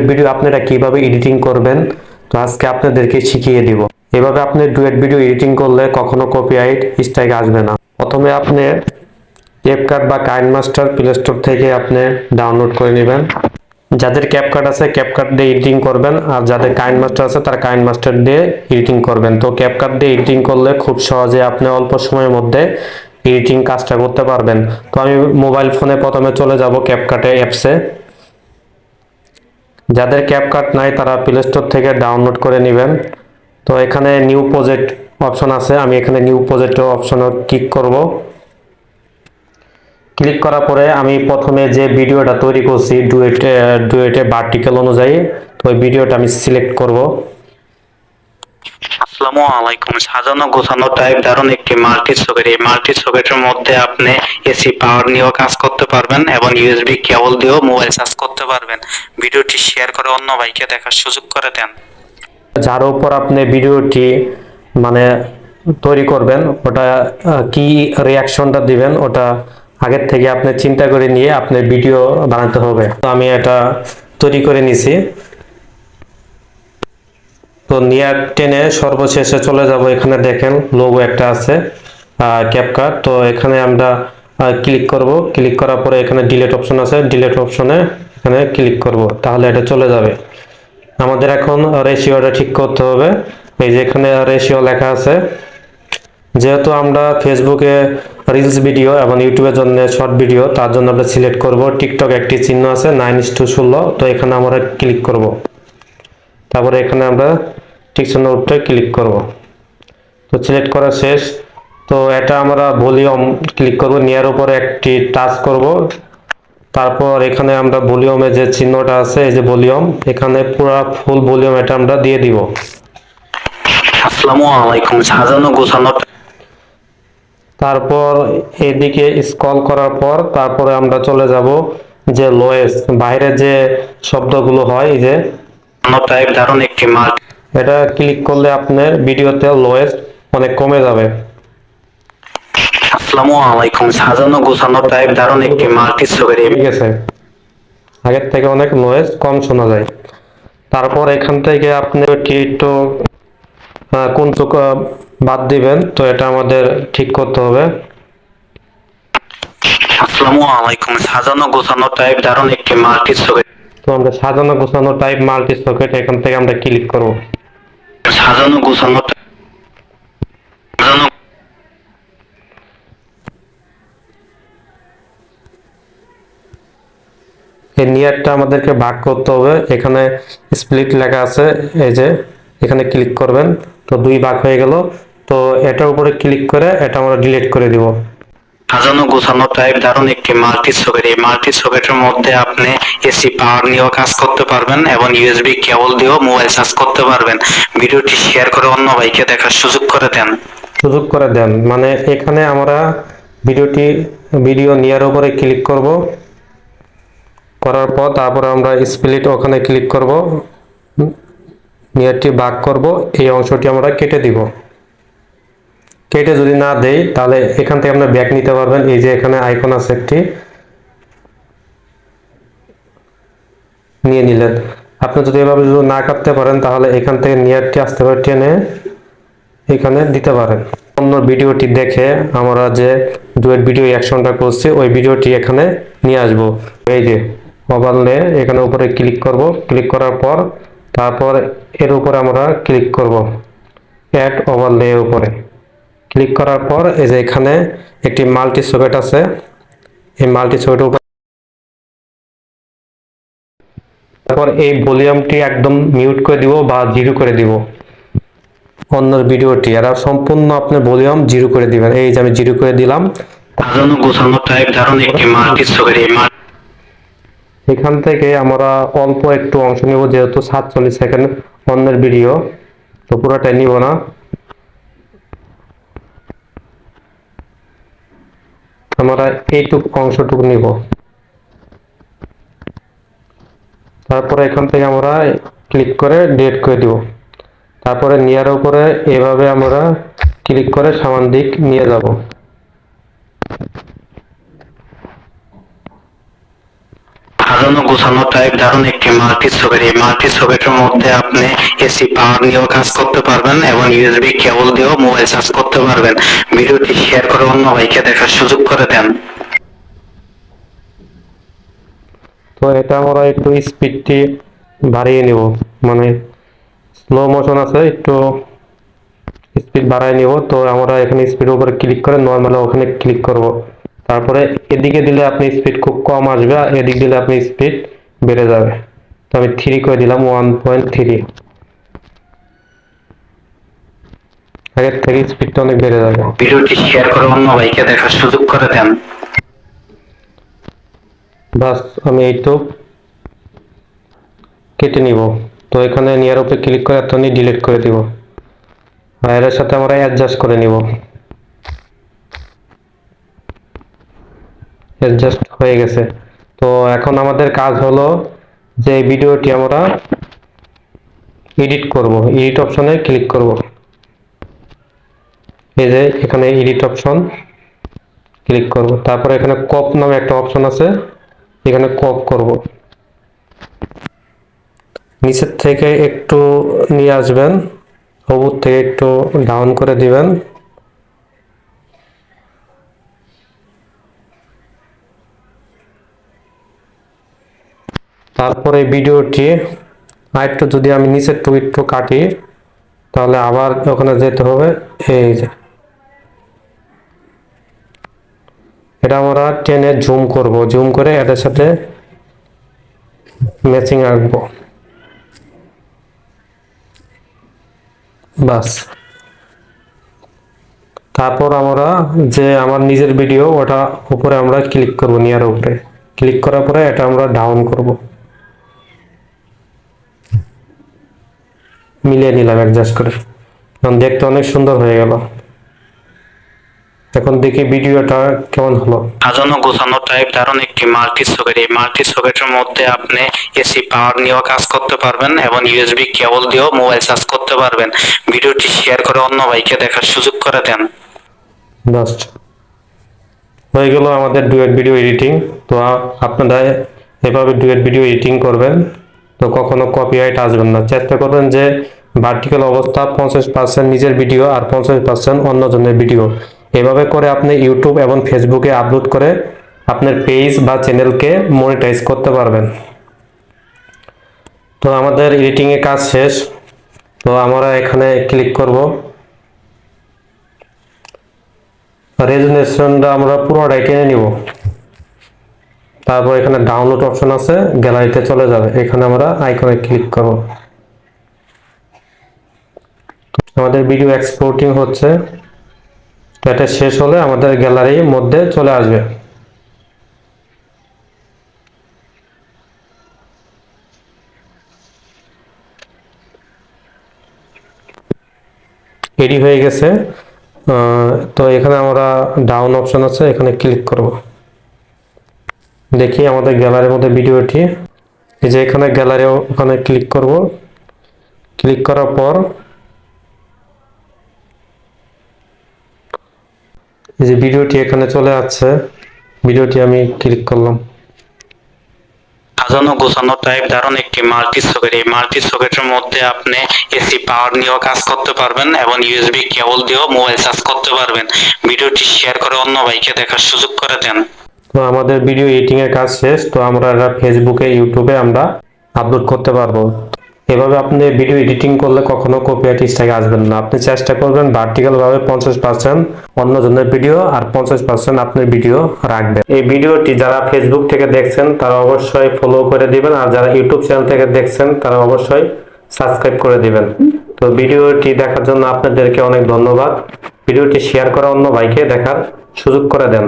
Duet video আপনারা কীভাবে editing করবেন, তো আজকে আপনাদেরকে শিখিয়ে দিব। এভাবে আপনি ডুয়েট ভিডিও এডিটিং করলে কখনো কপিরাইট স্ট্রাইক আসবে না। প্রথমে আপনি ক্যাপকাট বা কাইন মাস্টার প্লে স্টোর থেকে আপনি ডাউনলোড করে নেবেন। যাদের ক্যাপকাট আছে ক্যাপকাট দিয়ে এডিটিং করবেন, আর যাদের কাইন মাস্টার আছে, তারা কাইন মাস্টার দিয়ে এডিটিং করবেন। তো ক্যাপকাট দিয়ে এডিটিং করলে খুব সহজে আপনি অল্প সময়ের মধ্যে এডিটিং কাজটা করতে পারবেন। তো আমি মোবাইল ফোনে প্রথমে চলে যাব ক্যাপকাটে অ্যাপসে যাদের ক্যাপকাট নাই, তারা প্লে স্টোর থেকে ডাউনলোড করে নেবেন। তো এখানে নিউ প্রজেক্ট অপশন আছে। আমি এখানে নিউ প্রজেক্ট অপশনে ক্লিক করব। ক্লিক করার পরে আমি প্রথমে যে ভিডিওটা তৈরি করছি ডুয়েটে ডুয়েটে ভার্টিক্যাল অনুযায়ী, তো ওই ভিডিওটা আমি সিলেক্ট করব। আসসালামু আলাইকুম। সাজানো গোছানো টাইপ একটি মাল্টি সকেট। এই মাল্টি সকেটের মধ্যে আপনি এসি, পাওয়ার নিয়েও কাজ করতে পারবেন এবং ইউএসবি কেবল দিয়েও মোবাইল চার্জ করতে পারবেন। ভিডিওটি শেয়ার করে অন্য ভাইকে দেখার সুযোগ করে দেন। যার উপর আপনি ভিডিওটি মানে তৈরি করবেন, ওটা কি রিয়াকশনটা দিবেন, ওটা আগের থেকে আপনি চিন্তা করে নিয়ে আপনি ভিডিও বানাতে হবে। তো আমি এটা তৈরি করে নিছি। তো নিয়ার টেনে সর্বশেষে চলে যাব এখানে দেখেন লোগো একটা আছে ক্যাপকাট তো এখানে আমরা ক্লিক করব। ক্লিক করার পরে এখানে ডিলেট অপশন আছে। ডিলেট অপশনে এখানে ক্লিক করব। তাহলে এটা চলে যাবে। আমাদের এখন রেশিওটা ঠিক করতে হবে। এই যে এখানে রেশিও লেখা আছে। যেহেতু আমরা ফেসবুকে রিলস ভিডিও এবং ইউটিউবের জন্য শর্ট ভিডিও তার জন্য আমরা সিলেক্ট করব। টিকটক একটি চিহ্ন আছে নাইন ইস টু ষোলো। তো এখানে আমরা ক্লিক করব। তারপরে এখানে আমরা ঠিক চিহ্ন উঠতে ক্লিক করব। তো সিলেক্ট করা শেষ। তো এটা আমরা ভলিউম ক্লিক করব। নিয়ার উপরে একটি টাচ করব। তারপর এখানে আমরা ভলিউমে যে চিহ্নটা আছে এই যে ভলিউম এখানে পুরো ফুল ভলিউম এটা আমরা দিয়ে দিব। আসসালামু আলাইকুম সাজানো গোছানো। তারপর এদিকে স্ক্রল করার পর তারপরে আমরা চলে যাব যে লোয়েস বাইরে যে শব্দগুলো হয় এই যে টাইপ দারুণ একটি মাল্টি এটা ক্লিক করলে আপনার ভিডিওতে লোয়েস অনেক কমে যাবে। আসসালামু আলাইকুম। সাজানো গোছানো টাইপ দারুণ একটি মাল্টি সকেট ঠিক আছে। আগের থেকে অনেক নয়েজ কম শোনা যায়। তারপর এখান থেকে আপনি কি একটু কোন চোখ বাদ দিবেন তো এটা আমাদের ঠিক করতে হবে। আসসালামু আলাইকুম। সাজানো গোছানো টাইপ দারুণ একটি মাল্টি সকেট তো আমরা সাজানো গোছানো টাইপ মাল্টি সকেট এখান থেকে আমরা ক্লিক করব। সাজানো গোছানো এই নিয়ারটা আমাদেরকে ভাগ করতে হবে। এখানে স্প্লিট লেখা আছে, এই যে এখানে ক্লিক করবেন। তো দুই ভাগ হয়ে গেল। তো এটার উপরে ক্লিক করে এটা আমরা ডিলিট করে দিব। সাজানো গোছানো টাইপ দারুণ একটি মাল্টি সকেট। এই মাল্টি সকেটের মধ্যে আপনি এসি পাওয়ার নিয়েও কাজ করতে পারবেন এবং ইউএসবি কেবল দিয়েও মোবাইল চার্জ করতে পারবেন। ভিডিওটি শেয়ার করে অন্য ভাইকে দেখার সুযোগ করে দেন। সুযোগ করে দেন। মানে এখানে আমরা ভিডিওটি, ভিডিও নিয়ার উপরে ক্লিক করব। করার পর তারপরে আমরা স্প্লিট ওখানে ক্লিক করব। নিয়ারটি ভাগ করব। এই অংশটি আমরা কেটে দিব। কেটে যদি না দেই, তাহলে এখান থেকে আমরা ব্যাক নিতে পারবেন। এই যে এখানে আইকন আছে একটি। নিয়ে নিলেন। আপনি যদি এভাবে যদি না কাটতে পারেন, তাহলে এখান থেকে নিয়ারটি আসতে পারে টেনে এখানে দিতে পারেন। অন্য ভিডিওটি দেখে আমরা যে ডুয়েট ভিডিও অ্যাকশনটা করছি, ওই ভিডিওটি এখানে নিয়ে আসব। এই যে ওভারলে এখানে উপরে ক্লিক করব। ক্লিক করার পর, তারপর এর উপরে আমরা ক্লিক করব। অ্যাড ওভারলে উপরে। ক্লিক করার পর এই যে এখানে একটি মাল্টি সকেট আছে এই মাল্টি সকেটের উপর তারপর এই ভলিউমটি একদম মিউট করে দিব বা জিরো করে দিব। অন্য ভিডিওটি এরা সম্পূর্ণ আপনার ভলিউম জিরো করে দিবেন। এই যে আমি জিরো করে দিলাম। সাজানো গোছানো টাইপ দারুণ একটি মাল্টি সকেট এই মাল্টি এখান থেকে আমরা অল্প একটু অংশ নেব যেহেতু সাতচল্লিশ সেকেন্ড অন্যের ভিডিও তো পুরোটাই নিব না। আমরা এইটুক অংশটুকু নিব। তারপরে এখান থেকে আমরা ক্লিক করে ডেট করে দিব। তারপরে নিয়ার উপরে এভাবে আমরা ক্লিক করে সামান দিক নিয়ে যাব। সাজানো গোছানো টাইপ দারুণ একটি মাল্টি সকেট এই মাল্টি সকেটের মধ্যে আপনি এসি পাওয়ার নিয়েও কাজ করতে পারবেন এবং ইউএসবি কেবল দিয়েও মোবাইল চার্জ করতে পারবেন। ভিডিওটি শেয়ার করে অন্য ভাইকে দেখার সুযোগ করে দেন। তো এটা আমরা একটু স্পিডটি বাড়িয়ে নিব। মানে স্লো মোশন আছে, একটু স্পিড বাড়ায় নিব। তো আমরা এখানে স্পিড উপরে ক্লিক করে নর্মাল ওখানে ক্লিক করব। তারপরে এদিকে দিলে আপনি স্পিড খুব কম আসবে আর এদিক দিলে আপনি স্পিড বেড়ে যাবে। তো আমি থ্রি করে দিলাম ওয়ান পয়েন্ট থ্রি আগের থেকে স্পিডটা অনেক বেড়ে যাবে। ভিডিওটি শেয়ার করে অন্য ভাইকে দেখার সুযোগ করে দেন। বাস আমি এইটুক কেটে নিব। তো এখানে নিয়ার উপরে ক্লিক করে এত ডিলিট করে দিব। আর এর সাথে আমরা অ্যাডজাস্ট করে নিব। অ্যাডজাস্ট হয়ে গেছে। তো এখন আমাদের কাজ হলো যে ভিডিওটি আমরা এডিট করব। এডিট অপশনে ক্লিক করব। এই যে এখানে এডিট অপশন ক্লিক করব। তারপরে এখানে কপ নামে একটা অপশন আছে। এখানে কপ করব। নিচের থেকে একটু নিয়ে আসবেন, উপর থেকে একটু ডাউন করে দিবেন। তারপরে ভিডিওটি আর একটু যদি আমি নিচের টু একটু কাটি, তাহলে আবার ওখানে যেতে হবে। এই যে। এটা আমরা টেনে জুম করব। জুম করে এটার সাথে ম্যাচিং আঁকবো। বাস। তারপর আমরা যে আমার নিজের ভিডিও, ওটা উপরে আমরা ক্লিক করব নিয়ার উপরে। ক্লিক করার পরে এটা আমরা ডাউন করব। মিলিয়ে নিলাম অ্যাডজাস্ট করে। এখন দেখতে অনেক সুন্দর হয়ে গেল। এখন দেখি ভিডিওটা কেমন হলো। সাজানো গোছানো টাইপ দারুণ একটি মাল্টি সকেট এই মাল্টি সকেটের মধ্যে আপনি এসি পাওয়ার নিয়েও কাজ করতে পারবেন এবং ইউএসবি কেবল দিয়েও মোবাইল চার্জ করতে পারবেন। ভিডিওটি শেয়ার করে অন্য ভাইকে দেখার সুযোগ করে দেন। জাস্ট হয়ে গেল আমাদের ডুয়েট ভিডিও এডিটিং তো আপনারা এভাবে ডুয়েট ভিডিও এডিটিং করবেন। তো কখনো কপিরাইট আসবেন না। চেষ্টা করবেন যে ভার্টিক্যাল অবস্থা পঞ্চাশ পার্সেন্ট নিজের ভিডিও আর পঞ্চাশ পার্সেন্ট অন্যজনের ভিডিও এভাবে করে আপনি ইউটিউব এবং ফেসবুকে আপলোড করে আপনার পেজ বা চ্যানেলকে মনিটাইজ করতে পারবেন। তো আমাদের এডিটিংয়ে কাজ শেষ। তো আমরা এখানে ক্লিক করব। রেজুলেশনটা আমরা পুরোটাই টেনে নিব। তারপর এখানে ডাউনলোড অপশন আছে গ্যালারিতে চলে যাবে। এখানে আমরা আইকনে ক্লিক করব। আমাদের ভিডিও এক্সপোর্টিং হচ্ছে। এটা শেষ হলে আমাদের গ্যালারির মধ্যে চলে আসবে। রেডি হয়ে গেছে। তো এখানে আমরা ডাউন অপশন আছে, এখানে ক্লিক করব। দেখি আমাদের গ্যালারির মধ্যে ভিডিওটি। এই যে এখানে গ্যালারি ওখানে ক্লিক করব। ক্লিক করার পর এই যে ভিডিওটি এখানে চলে আসছে। ভিডিওটি আমি ক্লিক করলাম। সাজানো গোছানো টাইপ দারুণ একটি মাল্টি সকেট এই মাল্টি সকেটের মধ্যে আপনি এসি পাওয়ার নিয়েও কাজ করতে পারবেন এবং ইউএসবি কেবল দিয়েও মোবাইল চার্জ করতে পারবেন। ভিডিওটি শেয়ার করে অন্য ভাইকে দেখার সুযোগ করে দেন। তো আমাদের ভিডিও এডিটিং এর কাজ শেষ, তো আমরা এটা ফেসবুকে ইউটিউবে আমরা আপলোড করতে পারব। এভাবে আপনি ভিডিও এডিটিং করলে কখনো কপিরাইট স্ট্রাইক আসবেন না। আপনি চেষ্টা করবেন ভার্টিক্যাল ভাবে পঞ্চাশ পার্সেন্ট অন্যজনের ভিডিও আর পঞ্চাশ পার্সেন্ট আপনার ভিডিও রাখবেন। এই ভিডিওটি যারা ফেসবুক থেকে দেখছেন, তারা অবশ্যই ফলো করে দিবেন, আর যারা ইউটিউব চ্যানেল থেকে দেখছেন, তারা অবশ্যই সাবস্ক্রাইব করে দিবেন। তো ভিডিওটি দেখার জন্য আপনাদেরকে অনেক ধন্যবাদ। ভিডিওটি শেয়ার করা অন্য ভাইকে দেখার সুযোগ করে দেন।